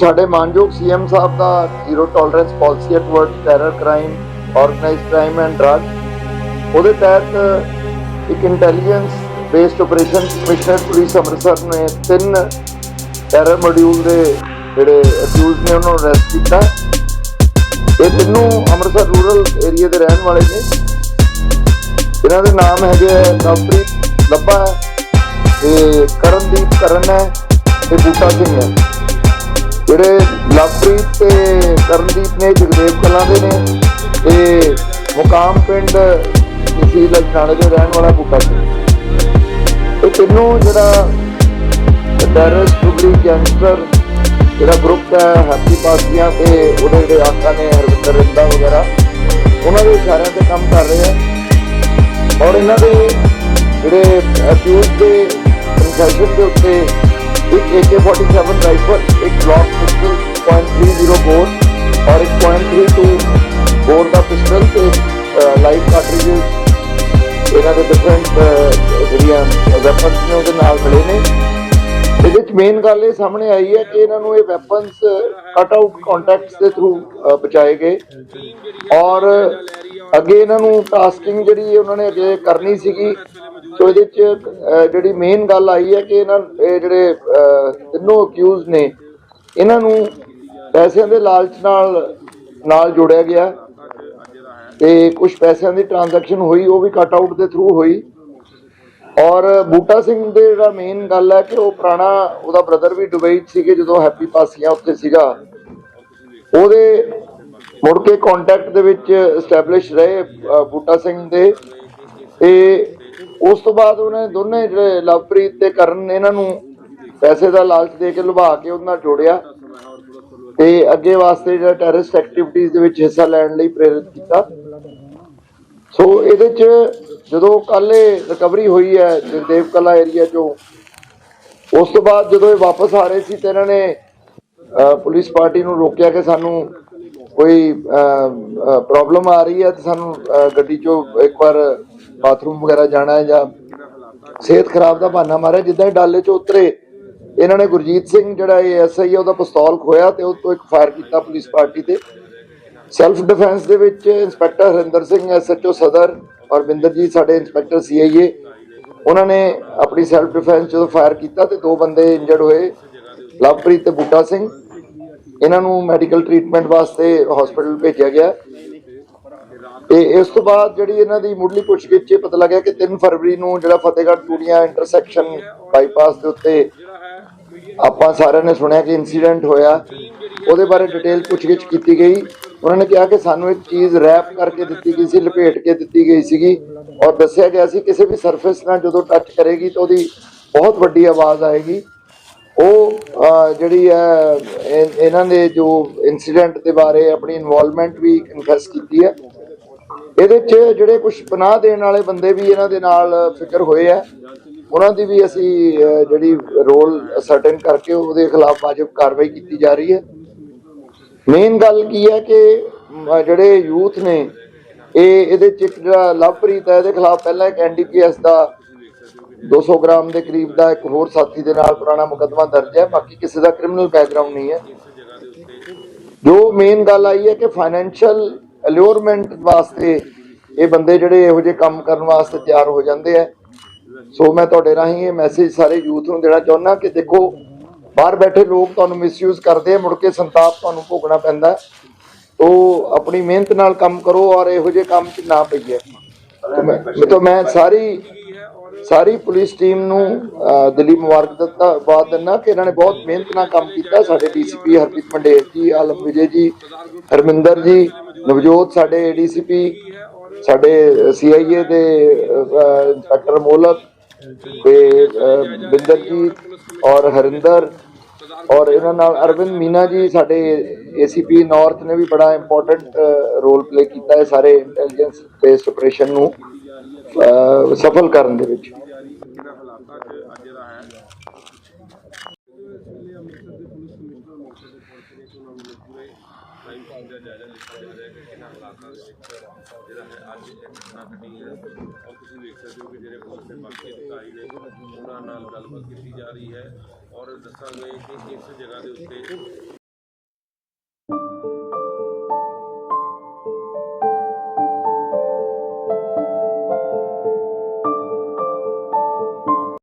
ਸਾਡੇ ਮਾਨਯੋਗ ਸੀਐਮ ਸਾਹਿਬ ਦਾ zero tolerance policy toward terror crime organised crime and drug ਉਹਦੇ ਤਹਿਤ ਇੱਕ intelligence based operation commissioner police Amritsar ਨੇ ਤਿੰਨ ਟੈਰਰ ਮੋਡਿਊਲ ਦੇ ਜਿਹੜੇ ਅਕਿਊਜ਼ ਨੇ ਉਹਨਾਂ ਨੂੰ ਅਰੈਸਟ ਕੀਤਾ। ਇਹ ਤਿੰਨੋਂ ਅੰਮ੍ਰਿਤਸਰ ਰੂਰਲ ਏਰੀਆ ਦੇ ਰਹਿਣ ਵਾਲੇ ਨੇ। ਇਹਨਾਂ ਦੇ ਨਾਮ ਹੈਗੇ ਹੈ ਨਵਪ੍ਰੀਤ ਲੱਭਾ ਹੈ ਤੇ ਕਰਨਦੀਪ ਕਰਨ ਹੈ, ਤੇ ਬੂਟਾ ਸਿੰਘ ਹੈ। ਜਿਹੜੇ ਲਵਪ੍ਰੀਤ ਤੇ ਕਰਨਦੀਪ ਨੇ, ਜਗਦੇਵ ਕਲਾਂ ਦੇ ਨੇ ਇਹ ਮੁਕਾਮ ਪਿੰਡ ਤਹਿਸੀਲ ਲਖਾਣੇ ਦੇ ਰਹਿਣ ਵਾਲਾ ਬੂਟਾ ਸਿੰਘ। ਇਹ ਤਿੰਨੋਂ ਜਿਹੜਾ ਟੈਰਰਿਸਟ ਟੁਗਲੀ ਗੈਂਗਸਟਰ ਜਿਹੜਾ ਗਰੁੱਪ ਹੈ, ਹੈਪੀ ਪਾਸੀਆਂ ਤੇ ਉਹਦੇ ਜਿਹੜੇ ਆਕਾ ਨੇ, ਹਰਵਿੰਦਰ ਰਿੰਦਾ ਵਗੈਰਾ, ਉਹਨਾਂ ਦੇ ਇਸ਼ਾਰਿਆਂ ਤੇ ਕੰਮ ਕਰ ਰਹੇ ਆ। ਔਰ ਇਹਨਾਂ ਦੇ ਜਿਹੜੇ ਅਕਿਊਜ਼ ਦੇ ਕਨਫੈਸ਼ਨ ਦੇ ਉੱਤੇ ਇੱਕ AK47 ਰਾਈਫਲ ਇੱਕ ਗਲੌਕ ਪਿਸਟਲ .30 ਬੋਰ ਔਰ ਇੱਕ .32 ਬੋਰ ਦਾ ਪਿਸਟਲ ਤੇ ਲਾਈਵ ਕਾਰਟ੍ਰਿਜਸ ਇਹਨਾਂ ਦੇ ਡਿਫਰੈਂਟ ਜਿਹੜੀਆਂ ਵੈਪਨਸ ਨੇ ਉਹਦੇ ਨਾਲ ਮਿਲੇ ਨੇ। ਇਹਦੇ ਵਿੱਚ ਮੇਨ ਗੱਲ ਇਹ ਸਾਹਮਣੇ ਆਈ ਹੈ ਕਿ ਇਹਨਾਂ ਨੂੰ ਇਹ ਵੈਪਨਸ ਕਟ ਆਊਟ ਕੰਟੈਕਟਸ ਦੇ ਥਰੂ ਬਚਾਏ ਗਏ। ਔਰ ਅੱਗੇ ਇਹਨਾਂ ਨੂੰ ਟਾਸਕਿੰਗ ਜਿਹੜੀ ਉਹਨਾਂ ਨੇ ਅੱਗੇ ਕਰਨੀ ਸੀਗੀ ਸੋ ਇਹਦੇ ਚ ਜਿਹੜੀ ਮੇਨ ਗੱਲ ਆਈ ਹੈ ਕਿ ਇਹਨਾਂ, ਇਹ ਜਿਹੜੇ ਤਿੰਨੋਂ ਅਕਿਊਜ਼ ਨੇ, ਇਹਨਾਂ ਨੂੰ ਪੈਸਿਆਂ ਦੇ ਲਾਲਚ ਨਾਲ ਨਾਲ ਜੋੜਿਆ ਗਿਆ। ਤੇ ਕੁਝ ਪੈਸਿਆਂ ਦੀ ਟ੍ਰਾਂਜੈਕਸ਼ਨ ਹੋਈ, ਉਹ ਵੀ ਕਟ ਆਊਟ ਦੇ ਥਰੂ ਹੋਈ। ਔਰ ਬੂਟਾ ਸਿੰਘ ਦੇ ਜਿਹੜਾ ਮੇਨ ਗੱਲ ਹੈ ਕਿ ਉਹ ਪੁਰਾਣਾ, ਉਹਦਾ ਬ੍ਰਦਰ ਵੀ ਦੁਬਈ 'ਚ ਸੀਗੇ, ਜਦੋਂ ਹੈਪੀ ਪਾਸੀਆਂ ਉੱਥੇ ਸੀਗਾ। ਉਹਦੇ ਮੁੜ ਕੇ ਕੰਟੈਕਟ ਦੇ ਵਿੱਚ ਐਸਟੈਬਲਿਸ਼ ਰਹੇ ਬੂਟਾ ਸਿੰਘ ਦੇ। ਤੇ ਉਸ ਤੋਂ ਬਾਅਦ ਉਹਨੇ ਦੋਨੇ ਜਿਹੜੇ ਲਵਪ੍ਰੀਤ ਤੇ ਕਰਨ ਇਹਨਾਂ ਨੂੰ ਪੈਸੇ ਦਾ ਲਾਲਚ ਦੇ ਕੇ ਲੁਭਾ ਕੇ ਉਹਨਾਂ ਨਾਲ ਜੋੜਿਆ। ਤੇ ਅੱਗੇ ਵਾਸਤੇ ਜਿਹੜਾ ਟੈਰਰਿਸਟ ਐਕਟੀਵਿਟੀਜ਼ ਦੇ ਵਿੱਚ ਹਿੱਸਾ ਲੈਣ ਲਈ ਪ੍ਰੇਰਿਤ ਕੀਤਾ। ਸੋ ਇਹਦੇ ਚ ਜਦੋਂ ਕੱਲ ਇਹ ਰਿਕਵਰੀ ਹੋਈ ਹੈ ਜਗਦੇਵ ਕਲਾ ਏਰੀਆ ਚੋਂ, ਉਸ ਤੋਂ ਬਾਅਦ ਜਦੋਂ ਇਹ ਵਾਪਸ ਆ ਰਹੇ ਸੀ ਤੇ ਇਹਨਾਂ ਨੇ ਪੁਲਿਸ ਪਾਰਟੀ ਨੂੰ ਰੋਕਿਆ ਕਿ ਸਾਨੂੰ ਕੋਈ ਪ੍ਰੋਬਲਮ ਆ ਰਹੀ ਹੈ ਤੇ ਸਾਨੂੰ ਗੱਡੀ ਚੋਂ ਇੱਕ ਵਾਰ ਬਾਥਰੂਮ ਵਗੈਰਾ ਜਾਣਾ ਹੈ ਜਾਂ ਸਿਹਤ ਖਰਾਬ ਦਾ ਬਹਾਨਾ ਮਾਰਿਆ, ਜਿੱਦਾਂ ਹੀ ਡਾਲੇ 'ਚ ਉਤਰੇ, ਇਹਨਾਂ ਨੇ ਗੁਰਜੀਤ ਸਿੰਘ ਜਿਹੜਾ ਇਹ ਐਸਆਈ ਹੈ ਉਹਦਾ ਪਿਸਤੌਲ ਖੋਇਆ ਤੇ ਉਹ ਤੋਂ ਇੱਕ ਫਾਇਰ ਕੀਤਾ ਪੁਲਿਸ ਪਾਰਟੀ ਤੇ। ਸੈਲਫ ਡਿਫੈਂਸ ਦੇ ਵਿੱਚ ਇੰਸਪੈਕਟਰ ਹਰਿੰਦਰ ਸਿੰਘ ਐਸਐਚਓ ਸਦਰ ਔਰ ਬਿੰਦਰਜੀਤ, ਸਾਡੇ ਇੰਸਪੈਕਟਰ ਸੀਆਈਏ ਉਹਨਾਂ ਨੇ ਆਪਣੀ ਸੈਲਫ ਡਿਫੈਂਸ ਜਦੋਂ ਫਾਇਰ ਕੀਤਾ ਤੇ ਦੋ ਬੰਦੇ ਇੰਜਰਡ ਹੋਏ, ਲਵਪ੍ਰੀਤ ਤੇ ਬੂਟਾ ਸਿੰਘ। ਇਹਨਾਂ ਨੂੰ ਮੈਡੀਕਲ ਟ੍ਰੀਟਮੈਂਟ ਵਾਸਤੇ ਹਸਪੀਟਲ ਭੇਜਿਆ ਗਿਆ। ਤੇ ਇਸ ਤੋਂ ਬਾਅਦ ਜਿਹੜੀ ਇਹਨਾਂ ਦੀ ਮੁੱਢਲੀ ਪੁੱਛਗਿੱਛ 'ਚ ਪਤਾ ਲੱਗਿਆ ਕਿ 3 ਫਰਵਰੀ ਨੂੰ ਜਿਹੜਾ ਫਤਿਹਗੜ੍ਹ ਚੂੜੀਆਂ ਇੰਟਰਸੈਕਸ਼ਨ ਬਾਈਪਾਸ ਦੇ ਉੱਤੇ ਆਪਾਂ ਸਾਰਿਆਂ ਨੇ ਸੁਣਿਆ ਕਿ ਇਨਸੀਡੈਂਟ ਹੋਇਆ। ਉਹਦੇ ਬਾਰੇ ਡਿਟੇਲ ਪੁੱਛਗਿੱਛ ਕੀਤੀ ਗਈ। ਉਹਨਾਂ ਨੇ ਕਿਹਾ ਕਿ ਸਾਨੂੰ ਇੱਕ ਚੀਜ਼ ਰੈਪ ਕਰਕੇ ਦਿੱਤੀ ਗਈ ਸੀ, ਲਪੇਟ ਕੇ ਦਿੱਤੀ ਗਈ ਸੀਗੀ ਔਰ ਦੱਸਿਆ ਗਿਆ ਸੀ ਕਿਸੇ ਵੀ ਸਰਫੇਸ ਨਾਲ ਜਦੋਂ ਟੱਚ ਕਰੇਗੀ ਤਾਂ ਉਹਦੀ ਬਹੁਤ ਵੱਡੀ ਆਵਾਜ਼ ਆਏਗੀ। ਉਹ ਜਿਹੜੀ ਹੈ ਇਹਨਾਂ ਦੇ ਜੋ ਇਨਸੀਡੈਂਟ ਦੇ ਬਾਰੇ ਆਪਣੀ ਇਨਵੋਲਵਮੈਂਟ ਵੀ ਕਨਫੈਸ ਕੀਤੀ ਹੈ। ਇਹਦੇ 'ਚ ਜਿਹੜੇ ਕੁਝ ਪਨਾਹ ਦੇਣ ਵਾਲੇ ਬੰਦੇ ਵੀ ਇਹਨਾਂ ਦੇ ਨਾਲ ਫਿਕਰ ਹੋਏ ਆ। ਉਹਨਾਂ ਦੀ ਵੀ ਅਸੀਂ ਜਿਹੜੀ ਰੋਲ ਸਰਟਨ ਕਰਕੇ ਉਹਦੇ ਖਿਲਾਫ ਵਾਜਬ ਕਾਰਵਾਈ ਕੀਤੀ ਜਾ ਰਹੀ ਹੈ। ਮੇਨ ਗੱਲ ਕੀ ਹੈ ਕਿ ਜਿਹੜੇ ਯੂਥ ਨੇ, ਇਹ ਇਹਦੇ ਚ ਇੱਕ ਜਿਹੜਾ ਲਵਪ੍ਰੀਤ ਹੈ, ਇਹਦੇ ਖਿਲਾਫ ਪਹਿਲਾਂ ਇੱਕ ਐਨਡੀਪੀਐਸ ਦਾ 200 ਗ੍ਰਾਮ ਦੇ ਕਰੀਬ ਦਾ ਇੱਕ ਹੋਰ ਸਾਥੀ ਦੇ ਨਾਲ ਪੁਰਾਣਾ ਮੁਕੱਦਮਾ ਦਰਜ ਹੈ। ਬਾਕੀ ਕਿਸੇ ਦਾ ਕ੍ਰਿਮੀਨਲ ਬੈਕਗ੍ਰਾਉਂਡ ਨਹੀਂ ਹੈ। ਜੋ ਮੇਨ ਗੱਲ ਆਈ ਹੈ ਕਿ ਫਾਈਨੈਂਸ਼ੀਅਲ ਅਲਿਓਰਮੈਂਟ ਵਾਸਤੇ ਇਹ ਬੰਦੇ ਜਿਹੜੇ ਇਹੋ ਜਿਹੇ ਕੰਮ ਕਰਨ ਵਾਸਤੇ ਤਿਆਰ ਹੋ ਜਾਂਦੇ ਆ। ਸੋ ਮੈਂ ਤੁਹਾਡੇ ਰਾਹੀਂ ਇਹ ਮੈਸੇਜ ਸਾਰੇ ਯੂਥ ਨੂੰ ਦੇਣਾ ਚਾਹੁੰਦਾ ਕਿ ਦੇਖੋ, ਬਾਹਰ ਬੈਠੇ ਲੋਕ ਤੁਹਾਨੂੰ ਮਿਸਯੂਜ਼ ਕਰਦੇ ਆ, ਮੁੜ ਕੇ ਸੰਤਾਪ ਤੁਹਾਨੂੰ ਭੋਗਣਾ ਪੈਂਦਾ। ਹੈ। ਤੋ ਆਪਣੀ ਮਿਹਨਤ ਨਾਲ ਕੰਮ ਕਰੋ ਔਰ ਇਹੋ ਜਿਹੇ ਕੰਮ 'ਚ ਨਾ ਪਈਏ। ਤੋ ਮੈਂ ਸਾਰੀ ਸਾਰੀ ਪੁਲਿਸ ਟੀਮ ਨੂੰ ਦਿੱਲੀ ਮੁਬਾਰਕ ਦਿੱਤਾ ਬਾਤ ਦਿੰਦਾ ਕਿ ਇਹਨਾਂ ਨੇ ਬਹੁਤ ਮਿਹਨਤ ਨਾਲ ਕੰਮ ਕੀਤਾ। ਸਾਡੇ ਡੀਸੀਪੀ ਹਰਪ੍ਰੀਤ ਮੰਡੇਰ ਜੀ, ਆਲਮ ਵਿਜੇ ਜੀ, ਹਰਮਿੰਦਰ ਜੀ ਨਵਜੋਤ ਸਾਡੇ ਏਡੀਸੀਪੀ ਸਾਡੇ ਸੀਆਈਏ ਦੇ ਅਹ, ਇੰਸਪੈਕਟਰ ਮੋਲਕ ਤੇ ਬਿੰਦਰ ਜੀ ਔਰ ਹਰਿੰਦਰ ਔਰ ਇਹਨਾਂ ਨਾਲ ਅਰਵਿੰਦ ਮੀਨਾ ਜੀ ਸਾਡੇ ਏਸੀਪੀ ਨਾਰਥ ਨੇ ਵੀ ਬੜਾ ਇੰਪੋਰਟੈਂਟ ਰੋਲ ਪਲੇ ਕੀਤਾ ਹੈ ਸਾਰੇ ਇੰਟੈਲੀਜੈਂਸ ਬੇਸਡ ਆਪਰੇਸ਼ਨ ਨੂੰ ਸਫਲ ਕਰਨ ਦੇ ਵਿੱਚ ਇਹਨਾਂ ਹਾਲਾਤਾਂ 'ਚ ਅੱਜ ਜਿਹੜਾ ਹੈ ਕ੍ਰਾਈਮ ਸੀਨ ਦਾ ਜਾਇਜ਼ਾ ਲਿੱਤਾ ਜਾ ਰਿਹਾ ਹੈ ਕਿ ਕਿਹਨਾਂ ਹਾਲਾਤਾਂ ਦੇ ਵਿੱਚ ਜਿਹੜਾ ਹੈ ਅੱਜ ਇਹ ਘਟਨਾ ਘਟੀ ਹੈ ਔਰ ਤੁਸੀਂ ਵੇਖ ਸਕਦੇ ਹੋ ਕਿ ਜਿਹੜੇ ਪੁਲਿਸ ਦੇ ਬਾਕੀ ਅਧਿਕਾਰੀ ਨੇ ਉਹਨਾਂ ਨਾਲ ਗੱਲਬਾਤ ਕੀਤੀ ਜਾ ਰਹੀ ਹੈ ਔਰ ਦੱਸਾਂਗੇ ਕਿ ਇਸ ਜਗ੍ਹਾ ਦੇ ਉੱਤੇ